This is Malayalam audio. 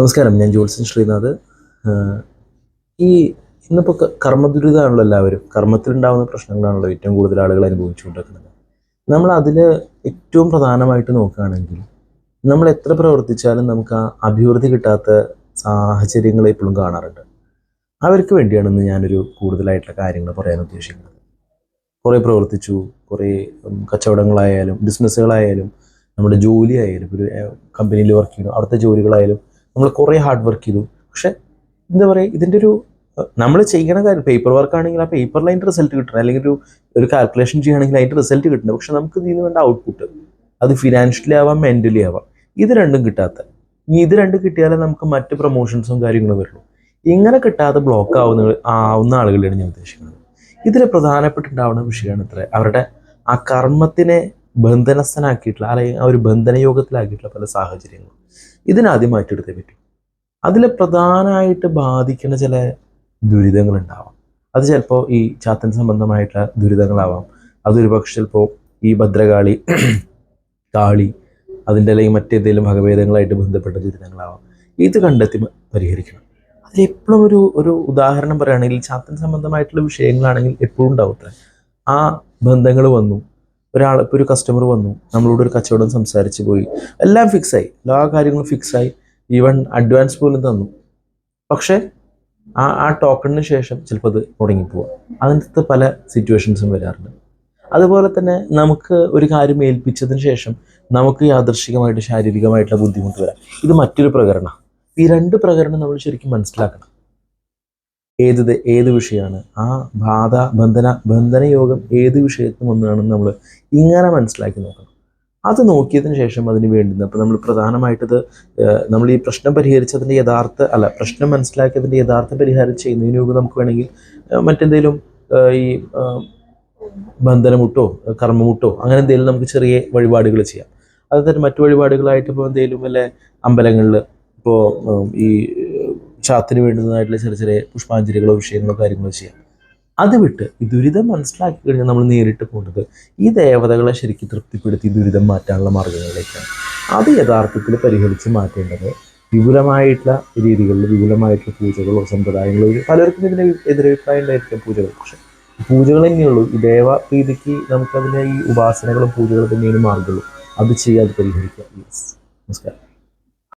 നമസ്കാരം ഞാൻ ജോത്സൻ ശ്രീനാഥ്. ഈ ഇന്നിപ്പോൾ കർമ്മദുരിതമാണല്ലോ എല്ലാവരും. കർമ്മത്തിലുണ്ടാകുന്ന പ്രശ്നങ്ങളാണല്ലോ ഏറ്റവും കൂടുതൽ ആളുകൾ അനുഭവിച്ചുകൊണ്ടിരിക്കുന്നത്. നമ്മൾ അതിൽ ഏറ്റവും പ്രധാനമായിട്ട് നോക്കുകയാണെങ്കിൽ നമ്മൾ എത്ര പ്രവർത്തിച്ചാലും നമുക്ക് ആ അഭിവൃദ്ധി കിട്ടാത്ത സാഹചര്യങ്ങൾ എപ്പോഴും കാണാറുണ്ട്. അവർക്ക് വേണ്ടിയാണ് ഇന്ന് ഞാനൊരു കൂടുതലായിട്ടുള്ള കാര്യങ്ങൾ പറയാൻ ഉദ്ദേശിക്കുന്നത്. കുറേ പ്രവർത്തിച്ചു കുറേ കച്ചവടങ്ങളായാലും ബിസിനസ്സുകളായാലും നമ്മുടെ ജോലിയായാലും ഒരു കമ്പനിയിൽ വർക്ക് ചെയ്യുന്നു അവിടുത്തെ ജോലികളായാലും നമ്മൾ കുറേ ഹാർഡ് വർക്ക് ചെയ്തു. പക്ഷേ എന്താ പറയുക ഇതിന്റെ ഒരു നമ്മൾ ചെയ്യണ കാര്യം പേപ്പർ വർക്ക് ആണെങ്കിൽ ആ പേപ്പറിൽ അതിന്റെ റിസൾട്ട് കിട്ടണം. അല്ലെങ്കിൽ ഒരു ഒരു കാൽക്കുലേഷൻ ചെയ്യുകയാണെങ്കിൽ അതിന്റെ റിസൾട്ട് കിട്ടണം. പക്ഷെ നമുക്ക് ഇതിന് വേണ്ട ഔട്ട്പുട്ട് അത് ഫിനാൻഷ്യലി ആവാം മെന്റലി ആവാം. ഇത് രണ്ടും കിട്ടാത്ത. ഇനി ഇത് രണ്ടും കിട്ടിയാലേ നമുക്ക് മറ്റ് പ്രൊമോഷൻസും കാര്യങ്ങളും വരുള്ളൂ. ഇങ്ങനെ കിട്ടാതെ ബ്ലോക്ക് ആവുന്ന ആവുന്ന ആളുകളാണ് ഞാൻ ഉദ്ദേശിക്കുന്നത്. ഇതിൽ പ്രധാനപ്പെട്ടുണ്ടാവുന്ന വിഷയമാണ് ഇത്ര. അവരുടെ ആ കർമ്മത്തിനെ ബന്ധനസ്ഥനാക്കിയിട്ടുള്ള അല്ലെങ്കിൽ ആ ഒരു ബന്ധനയോഗത്തിലാക്കിയിട്ടുള്ള പല സാഹചര്യങ്ങളും ഇതിനാദ്യം മാറ്റിയെടുത്തേ പറ്റും. അതിൽ പ്രധാനമായിട്ട് ബാധിക്കുന്ന ചില ദുരിതങ്ങളുണ്ടാവാം. അത് ചിലപ്പോൾ ഈ ചാത്തൻ സംബന്ധമായിട്ടുള്ള ദുരിതങ്ങളാവാം. അതൊരു പക്ഷെ ചിലപ്പോൾ ഈ ഭദ്രകാളി കാളി അതിന്റെ അല്ലെങ്കിൽ മറ്റേതെങ്കിലും ഭഗവേദങ്ങളായിട്ട് ബന്ധപ്പെട്ട ദുരിതങ്ങളാവാം. ഇത് കണ്ടെത്തി പരിഹരിക്കണം. അതിലെപ്പോഴും ഒരു ഒരു ഉദാഹരണം പറയുകയാണെങ്കിൽ ചാത്തൻ സംബന്ധമായിട്ടുള്ള വിഷയങ്ങളാണെങ്കിൽ എപ്പോഴും ഉണ്ടാവും ആ ബന്ധങ്ങൾ വന്നു ഒരാൾ ഇപ്പോൾ ഒരു കസ്റ്റമർ വന്നു. നമ്മളോട് ഒരു കച്ചവടം സംസാരിച്ച് പോയി. എല്ലാം ഫിക്സായി എല്ലാ കാര്യങ്ങളും ഫിക്സായി ഈവൻ അഡ്വാൻസ് പോലും തന്നു. പക്ഷേ ആ ആ ടോക്കണിന് ശേഷം ചിലപ്പോൾ അത് മുടങ്ങിപ്പോവാം. അങ്ങനത്തെ പല സിറ്റുവേഷൻസും വരാറുണ്ട്. അതുപോലെ തന്നെ നമുക്ക് ഒരു കാര്യം ഏൽപ്പിച്ചതിന് ശേഷം നമുക്ക് യാദർശികമായിട്ട് ശാരീരികമായിട്ടുള്ള ബുദ്ധിമുട്ട് വരാം. ഇത് മറ്റൊരു പ്രകരണം. ഈ രണ്ട് പ്രകരണം നമ്മൾ ശരിക്കും മനസ്സിലാക്കണം. ഏത് ഏത് വിഷയമാണ്? ആ ബാധ ബന്ധന ബന്ധനയോഗം ഏത് വിഷയത്തിനും ഒന്നാണെന്ന് നമ്മൾ ഇങ്ങനെ മനസ്സിലാക്കി നോക്കണം. അത് നോക്കിയതിന് ശേഷം അതിന് വേണ്ടുന്ന അപ്പോൾ നമ്മൾ പ്രധാനമായിട്ടത് നമ്മൾ ഈ പ്രശ്നം പരിഹരിച്ചതിന്റെ യഥാർത്ഥ അല്ല പ്രശ്നം മനസ്സിലാക്കിയതിന്റെ യഥാർത്ഥ പരിഹാരം ചെയ്യുന്നതിന് മുമ്പ് നമുക്ക് വേണമെങ്കിൽ മറ്റെന്തെങ്കിലും ഈ ബന്ധനമുട്ടോ കർമ്മമുട്ടോ അങ്ങനെ എന്തെങ്കിലും നമുക്ക് ചെറിയ വഴിപാടുകൾ ചെയ്യാം. അതുപോലെ തന്നെ മറ്റു വഴിപാടുകളായിട്ട് ഇപ്പോൾ എന്തെങ്കിലും വല്ല അമ്പലങ്ങളിൽ ഇപ്പോൾ ഈ ചാത്തിന് വേണ്ടുന്നതായിട്ടുള്ള ചെറിയ ചെറിയ പുഷ്പാഞ്ജലികളോ വിഷയങ്ങളോ കാര്യങ്ങളോ ചെയ്യാം. അത് വിട്ട് ഈ ദുരിതം മനസ്സിലാക്കി കഴിഞ്ഞാൽ നമ്മൾ നേരിട്ട് പോകേണ്ടത് ഈ ദേവതകളെ ശരിക്കും തൃപ്തിപ്പെടുത്തി ദുരിതം മാറ്റാനുള്ള മാർഗങ്ങളിലേക്കാണ്. അത് യഥാർത്ഥത്തിൽ പരിഹരിച്ച് മാറ്റേണ്ടത് വിപുലമായിട്ടുള്ള രീതികളിൽ വിപുലമായിട്ടുള്ള പൂജകളോ സമ്പ്രദായങ്ങളോ പലർക്കും ഇതിന് എതിരഭിപ്രായം ഉണ്ടായിരിക്കാം പൂജകൾ. പക്ഷെ പൂജകൾ തന്നെയുള്ളൂ. ഈ ദേവപ്രീതിക്ക് നമുക്കതിനെ ഈ ഉപാസനകളും പൂജകളും തന്നെയാണ് മാർഗമുള്ളൂ അത് ചെയ്യാതെ പരിഹരിക്കാം. നമസ്കാരം.